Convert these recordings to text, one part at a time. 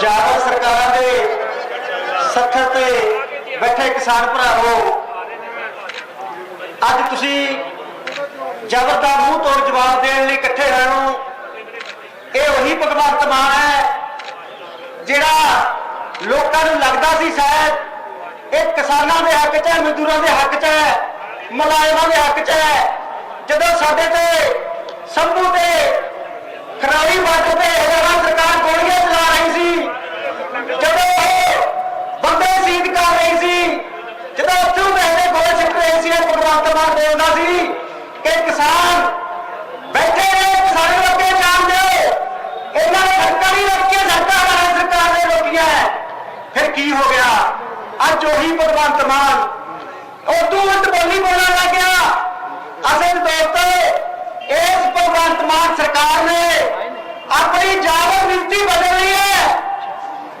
ਜਾਗਰ ਸਰਕਾਰਾਂ ਦੇ ਸੱਥਰ ਤੇ ਬੈਠੇ ਕਿਸਾਨ ਭਰਾਵੋ ਅੱਜ ਤੁਸੀਂ ਜ਼ਬਰ ਦਾ ਮੂੰਹ ਤੋੜ ਜਵਾਬ ਦੇਣ ਲਈ ਇਕੱਠੇ ਹੋਏ ਇਹ ਉਹੀ ਭਗਵੰਤ ਮਾਨ ਹੈ ਜਿਹੜਾ ਲੋਕਾਂ ਨੂੰ ਲੱਗਦਾ ਸੀ ਸ਼ਾਇਦ ਇਹ ਕਿਸਾਨਾਂ ਦੇ ਹੱਕ 'ਚ ਹੈ, ਮਜ਼ਦੂਰਾਂ ਦੇ ਹੱਕ 'ਚ ਹੈ, ਮੁਲਾਜ਼ਮਾਂ ਦੇ ਹੱਕ 'ਚ ਹੈ। ਜਦੋਂ ਸਾਡੇ ਤੇ ਸੰਭੂ ਤੇ ਖਰਾਈ ਬਾਰਡਰ ਤੇ ਹਜ਼ਾਰਾਂ ਸਰਕਾਰ ਗੋਲੀਆਂ ਚਲਾ ਰਹੀ ਸੀ। ਜਦੋਂ ਉਹ ਬੰਦੇ ਸ਼ਹੀਦ ਕਰ ਰਹੀ ਸੀ, ਜਦੋਂ ਉੱਥੋਂ ਬੈਠੇ ਗੋਲੇ ਸਿੱਟ ਰਹੇ ਸੀ ਭਗਵੰਤ ਮਾਨ ਬੋਲਦਾ ਸੀ ਕਿ ਕਿਸਾਨ ਬੈਠੇ ਨੇ, ਕਿਸਾਨ ਲੋਕੇ ਜਾਣ ਦਿਓ। ਇਹਨਾਂ ਨੇ ਸੜਕਾਂ ਨਹੀਂ ਰੋਕੀਆਂ ਸੜਕਾਂ ਵਾਲਾ ਸਰਕਾਰ ਨੇ ਰੋਕੀਆਂ ਫਿਰ ਕੀ ਹੋ ਗਿਆ? ਅੱਜ ਉਹੀ ਭਗਵੰਤ ਮਾਨ ਉਹ ਤੂੰ ਉਲਟ ਬੋਲੀ ਬੋਲਣ ਲੱਗ ਗਿਆ ਅਸਲ ਤੇ ਇਸ ਭਗਵੰਤ ਮਾਨ ਸਰਕਾਰ ਨੇ ਆਪਣੀ ਜਾਗਰ ਨੀਤੀ ਬਦਲ ਲਈ ਹੈ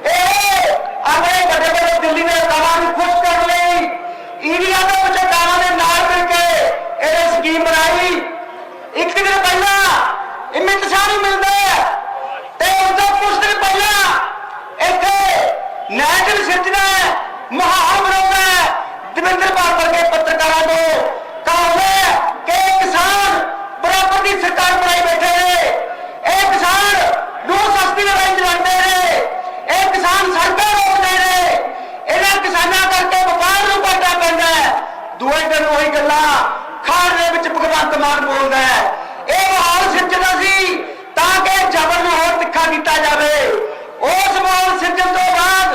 ਇਹ ਆਪਣੇ ਵੱਡੇ ਵੱਡੇ ਦਿੱਲੀ ਦੇ ਕਾਰਾਂ ਨੂੰ ਖੁਸ਼ ਕਰਨ ਲਈ ਈਡੀਆ ਦੇ ਵਿੱਚ ਕਾਰਾਂ ਦੇ ਨਾਲ ਮਿਲ ਕੇ ਇਹ ਸਕੀਮ ਬਣਾਈ ਇੱਕ ਦਿਨ ਪਹਿਲਾਂ। ਇਮਿਤ ਸ਼ਾਹ ਨੂੰ ਮਿਲਦਾ ਤੇ ਉਸ ਤੋਂ ਕੁਝ ਦਿਨ ਪਹਿਲਾਂ। ਇੱਥੇ ਨੈਸ਼ਨਲ ਸਿਰਜਣਾ ਮਹਾਨ ਬਣਾਉਂਦਾ ਦਵਿੰਦਰ ਪਾਲ ਵਰਗੇ ਪੱਤਰਕਾਰਾਂ ਤੋਂ ਕਹਾਉਂਦਾ ਕਿ ਕਿਸਾਨ ਬਰਾਬਰ ਦੀ ਸਰਕਾਰ ਬਣਾਈ ਬੈਠੇ ਨੇ। ਇਹ ਕਿਸਾਨ ਨੂੰ ਸਸਤੀ ਲੜਾਈ ਲੜਦੇ ਨੇ। ਇਹ ਕਿਸਾਨ ਸੜਕਾਂ ਰੋਕਦੇ ਨੇ। ਇਹਨਾਂ ਕਿਸਾਨਾਂ ਕਰਕੇ ਵਪਾਰ ਨੂੰ ਘਾਟਾ ਪੈਂਦਾ ਹੈ। ਦੂਏ ਦਿਨ ਉਹੀ ਗੱਲਾਂ ਖਾਣ ਦੇ ਵਿੱਚ ਭਗਵੰਤ ਮਾਨ ਬੋਲਦਾ ਹੈ। ਇਹ ਮਾਹੌਲ ਸਿਰਜਣਾ ਸੀ ਤਾਂ ਕਿ ਜ਼ਬਰ ਨੂੰ ਹੋਰ ਤਿੱਖਾ ਕੀਤਾ ਜਾਵੇ। ਉਸ ਮਾਹੌਲ ਸਿਰਜਣ ਤੋਂ ਬਾਅਦ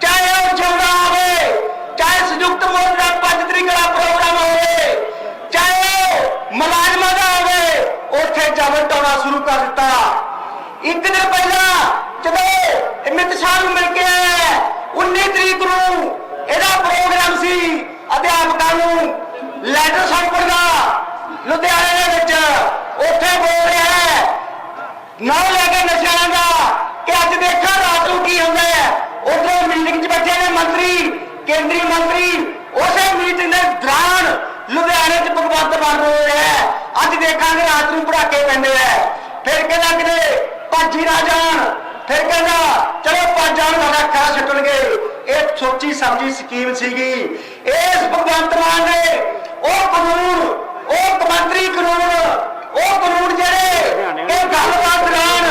ਚਾਹੇ ਉਹ ਜਿਉਂਦਾ ਹੋਵੇ, ਚਾਹੇ ਸੰਯੁਕਤ ਮੋਰਚੇ ਦਾ 5 ਤਰੀਕ ਦਾ ਪ੍ਰੋਗਰਾਮ ਹੋਵੇ, ਚਾਹੇ ਉਹ ਮੁਲਾਜ਼ਮਾਂ ਦਾ ਹੋਵੇ, ਉੱਥੇ ਜ਼ਬਰ ਟਾਉਣਾ ਸ਼ੁਰੂ ਕਰ ਦਿੱਤਾ। ਇੱਕ ਦਿਨ ਪਹਿਲਾਂ ਜਦੋਂ ਅਮਿਤ ਸ਼ਾਹ ਨੂੰ ਮਿਲ ਕੇ ਆਇਆ 19 ਤਰੀਕ ਨੂੰ ਇਹਦਾ ਪ੍ਰੋਗਰਾਮ ਸੀ ਅਧਿਆਪਕਾਂ ਨੂੰ ਲੈਟਰ ਸੌਂਪਣ ਦਾ। ਲੁਧਿਆਣਾ ਦੇ ਵਿੱਚ ਉੱਥੇ ਬੋਲ ਰਿਹਾ ਹੈ ਨਾ ਲੈ ਕੇ ਨਸ਼ਿਆਂ ਦਾ ਕਿ ਅੱਜ ਦੇਖਾਂ ਰਾਤ ਨੂੰ ਕੀ ਹੁੰਦਾ ਹੈ। ਉਧਰੋਂ ਮੀਟਿੰਗ 'ਚ ਬੈਠੇ ਨੇ ਮੰਤਰੀ, ਕੇਂਦਰੀ ਮੰਤਰੀ, ਉਸੇ ਮੀਟਿੰਗ ਦੇ ਦੌਰਾਨ ਲੁਧਿਆਣੇ 'ਚ ਭਗਵੰਤ ਮਾਨ ਬੋਲ ਹੈ। ਅੱਜ ਦੇਖਾਂਗੇ ਰਾਤ ਨੂੰ ਪੜਾਕੇ ਪੈਂਦੇ ਐ ਫਿਰ ਕਹਿੰਦਾ ਕਿਤੇ ਭਾਜੀ ਨਾ ਜਾਣ। ਫਿਰ ਕਹਿੰਦਾ, ਚਲੋ ਭੱਜ ਜਾਣ, ਸਾਡਾ ਖਾ ਛੱਡਣਗੇ ਇਹ ਸੋਚੀ ਸਮਝੀ ਸਕੀਮ ਸੀਗੀ। ਇਸ ਭਗਵੰਤ ਮਾਨ ਨੇ ਉਹ ਕਾਨੂੰਨ, ਉਹ ਮੰਤਰੀ ਕਾਨੂੰਨ ਉਹ ਕਾਨੂੰਨ ਜਿਹੜੇ ਇਹ ਗੱਲਬਾਤ ਦੌਰਾਨ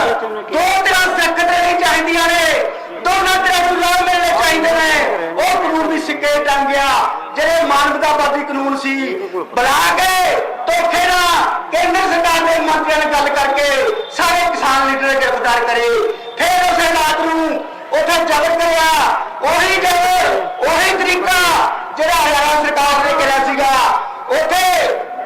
ਦੋ ਤਰ੍ਹਾਂ ਸੈਕਟਰੀ ਚਾਹੀਦੀਆਂ ਨੇ ਦੋਨਾਂ ਤਰ੍ਹਾਂ ਨੂੰ ਲਾਭ ਮਿਲਣੇ ਚਾਹੀਦੇ ਨੇ ਉਹ ਕਾਨੂੰਨ ਵੀ ਸਿੱਕੇ ਟੰਗਿਆ ਜਿਹੜੇ ਮਾਨਵਤਾਵਾਦੀ ਕਾਨੂੰਨ ਸੀ ਬੁਲਾ ਕੇ ਧੋਖੇ ਨਾਲ ਕੇਂਦਰ ਸਰਕਾਰ ਦੇ ਮੰਤਰੀਆਂ ਨਾਲ ਗੱਲ ਕਰਕੇ ਸਾਰੇ ਕਿਸਾਨ ਲੀਡਰ ਨੂੰ ਗ੍ਰਿਫਤਾਰ ਕਰੇ। ਫਿਰ ਉਸੇ ਰਾਤ ਨੂੰ ਉੱਥੇ ਜ਼ਬਰ ਕਰਿਆ। ਉਹੀ ਜ਼ਬਰ ਉਹੀ ਤਰੀਕਾ ਜਿਹੜਾ ਹਰਿਆਣਾ ਸਰਕਾਰ ਨੇ ਕਰਿਆ ਸੀਗਾ। ਉੱਥੇ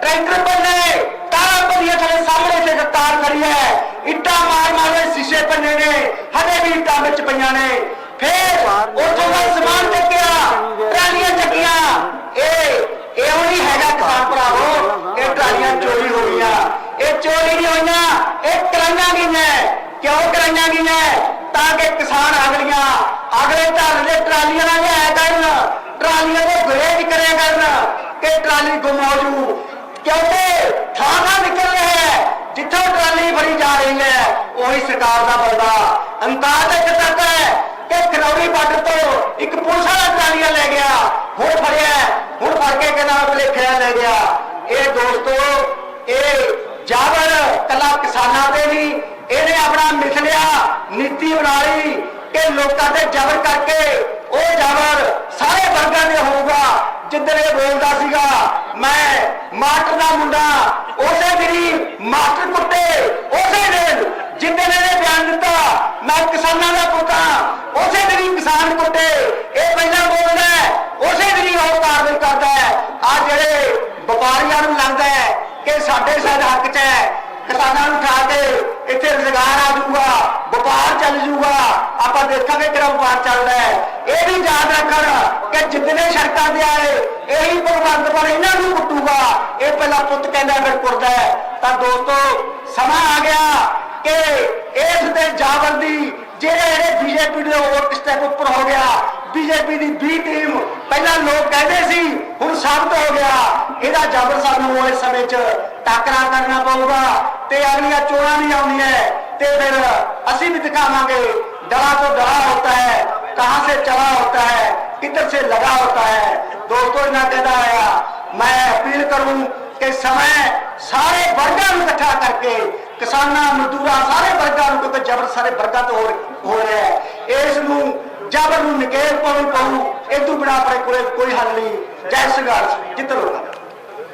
ਟਰੈਕਟਰ ਬੰਨੇ ਤਾਰਾਂ ਬੰਨੀਆਂ ਥਲੇ ਸਾਹਮਣੇ ਤੇ ਤਾਰ ਖੜੀ ਹੈ। ਇੱਟਾਂ ਮਾਰ ਮਾਰ ਕੇ ਸ਼ੀਸ਼ੇ ਪੰਨੇ ਨੇ ਹਲੇ ਵੀ ਇੱਟਾਂ ਵਿੱਚ ਪਈਆਂ ਨੇ। ਫਿਰ ਉੱਥੋਂ ਦਾ ਸਮਾਨ ਚੱਕਿਆ ਟਰਾਲੀਆਂ ਨਹੀਂ ਹੈਗਾ ਕਿਸਾਨ ਭਰਾਵੋ, ਇਹ ਟਰਾਲੀਆਂ ਚੋਰੀ ਹੋ ਗਈਆਂ। ਇਹ ਚੋਰੀ ਨਹੀਂ ਹੋਈਆਂ, ਇਹ ਕਰਾਈਆਂ ਗਈਆਂ। ਕਿਉਂ ਕਰਾਈਆਂ ਗਈਆਂ? ਤਾਂ ਕਿ ਕਿਸਾਨ ਅਗਲੀਆਂ, ਅਗਲੇ ਧਰਨ ਦੇ ਟਰਾਲੀਆਂ ਨਾਲ ਲਿਆਇਆ ਕਰਨ, ਟਰਾਲੀਆਂ ਦੇ ਗਰੇਜ ਕਰਿਆ ਕਰਨ, ਕਿ ਟਰਾਲੀ ਗੁੰਮ ਹੋ ਜੂ। ਕਿਉਂਕਿ ਥਾਂ ਥਾਂ ਨਿਕਲ ਰਿਹਾ ਹੈ, ਜਿੱਥੋਂ ਟਰਾਲੀ ਫੜੀ ਜਾ ਰਹੀ ਹੈ, ਉਹੀ ਸਰਕਾਰ ਦਾ ਬੰਦਾ। ਅੰਤਾਜ ਇੱਥੇ ਤੱਕ ਹੈ। ਕਿ ਖਰੌੜੀ ਬਾਰਡਰ ਤੋਂ ਇੱਕ ਪੁਲਿਸ ਵਾਲਾ ਟਰਾਲੀਆਂ ਲੈ ਗਿਆ। ਹੁਣ ਫੜਿਆ ਹੁਣ ਫੜ ਕੇ ਕਹਿੰਦਾ ਭਲੇਖਿਆ ਲੈ ਗਿਆ। ਇਹ ਦੋਸਤੋ, ਇਹ ਜਾਬਰ ਕੱਲਾ ਕਿਸਾਨਾਂ ਤੇ ਨਹੀਂ, ਇਹਨੇ ਆਪਣਾ ਮਿਥਲਿਆ ਨੀਤੀ ਬਣਾ ਲਈ ਕਿ ਲੋਕਾਂ ਤੇ ਜ਼ਬਰ ਕਰਕੇ ਉਹ ਜ਼ਬਰ ਸਾਰੇ ਵਰਗਾਂ ਦੇ ਹੋਊਗਾ, ਜਿੱਦਣ ਇਹ ਬੋਲਦਾ ਸੀਗਾ, ਮੈਂ ਮਾਸਟਰ ਦਾ ਮੁੰਡਾ, ਉਸੇ ਦਿਨ ਮਾਸਟਰ ਕੁੱਟੇ ਉਸੇ ਦਿਨ ਜਿੱਦਣ ਇਹਨੇ ਬਿਆਨ ਦਿੱਤਾ ਮੈਂ ਕਿਸਾਨਾਂ ਦਾ ਪੁੱਤ ਹਾਂ ਉਸੇ ਦਿਨ ਹੀ ਕਿਸਾਨ ਕੁੱਟੇ ਇਹ ਪਹਿਲਾਂ ਬੋਲਦਾ ਹੈ, ਉਸੇ ਦਿਨ ਹੀ ਉਹ ਕਾਰਵਾਈ ਕਰਦਾ ਹੈ ਆ ਜਿਹੜੇ ਵਪਾਰੀਆਂ ਨੂੰ ਲੱਗਦਾ ਹੈ ਕਿ ਸਾਡੇ ਸਾਡ ਹੱਕ 'ਚ ਹੈ, ਕਿਸਾਨਾਂ ਨੂੰ ਉਠਾ ਕੇ ਇੱਥੇ ਰੁਜ਼ਗਾਰ ਆ ਜਾਊਗਾ, ਵਪਾਰ ਚੱਲ ਜਾਊਗਾ, ਆਪਾਂ ਦੇਖਾਂਗੇ ਕਿਹੜਾ ਵਪਾਰ ਚੱਲਦਾ ਹੈ। ਇਹ ਵੀ ਯਾਦ ਰੱਖਣ ਕਿ ਜਿੱਦਨੇ ਸੜਕਾਂ ਤੇ ਆਏ, ਇਹੀ ਭਗਵੰਤ ਪਰ ਇਹਨਾਂ ਨੂੰ ਕੁੱਟੂਗਾ। ਇਹ ਪਹਿਲਾਂ ਪੁੱਤ ਕਹਿੰਦਾ ਫਿਰ ਕੁੱਟਦਾ ਤਾਂ ਦੋਸਤੋ, ਸਮਾਂ ਆ ਗਿਆ ਕਿ ਇਸ ਦੇ ਜਾਵਰ ਦੀ ਜਿਹੜੇ ਜਿਹੜੇ ਬੀਜੇਪੀ ਦੇ ਹੋਰ ਸਟੈਪ ਉੱਪਰ ਹੋ ਗਿਆ। ਬੀਜੇਪੀ ਦੀ ਬੀ ਟੀਮ ਪਹਿਲਾਂ ਲੋਕ ਕਹਿੰਦੇ ਸੀ, ਹੁਣ ਸਾਬਤ ਹੋ ਗਿਆ। ਇਹਦਾ ਜਬਰ ਸਾਨੂੰ ਇਸ ਸਮੇਂ 'ਚ ਟਾਕਰਾ ਕਰਨਾ ਪਊਗਾ ਤੇ ਅਗਲੀਆਂ ਚੋਣਾਂ ਵੀ ਆਉਂਦੀਆਂ ਤੇ ਫਿਰ ਅਸੀਂ ਵੀ ਦਿਖਾਵਾਂਗੇ ਡਰਾ ਤੋਂ ਡਰਾ ਹੁੰਦਾ ਹੈ, ਕਹਾਂ ਸੇ ਚਲਾ ਹੁੰਦਾ ਹੈ, ਕਿੱਧਰ ਸੇ ਲਗਾ ਹੁੰਦਾ ਹੈ। ਦੋਸਤੋ ਇਹਨਾਂ ਕਹਿੰਦਾ ਆਇਆ, ਮੈਂ ਅਪੀਲ ਕਰੂੰ ਕਿ ਸਮੇਂ ਸਾਰੇ ਵਰਗਾਂ ਨੂੰ ਇਕੱਠਾ ਕਰਕੇ, ਕਿਸਾਨਾਂ, ਮਜ਼ਦੂਰਾਂ, ਸਾਰੇ ਵਰਗਾਂ ਨੂੰ ਕਿਉਂਕਿ ਜਬਰ ਸਾਰੇ ਵਰਗਾਂ ਤੋਂ ਹੋ ਰਿਹਾ ਹੈ। ਇਸ ਨੂੰ ਜ਼ਬਰ ਨੂੰ ਨਿਕੇਲ ਪਾਉਣ ਪਊ ਇਹ ਤੋਂ ਬਿਨਾਂ ਆਪਣੇ ਕੋਲੇ ਕੋਈ ਹੱਲ ਨਹੀਂ। ਜੈ ਸੰਘਰਸ਼ ਜਿੱਤ ਲੋਕਾਂ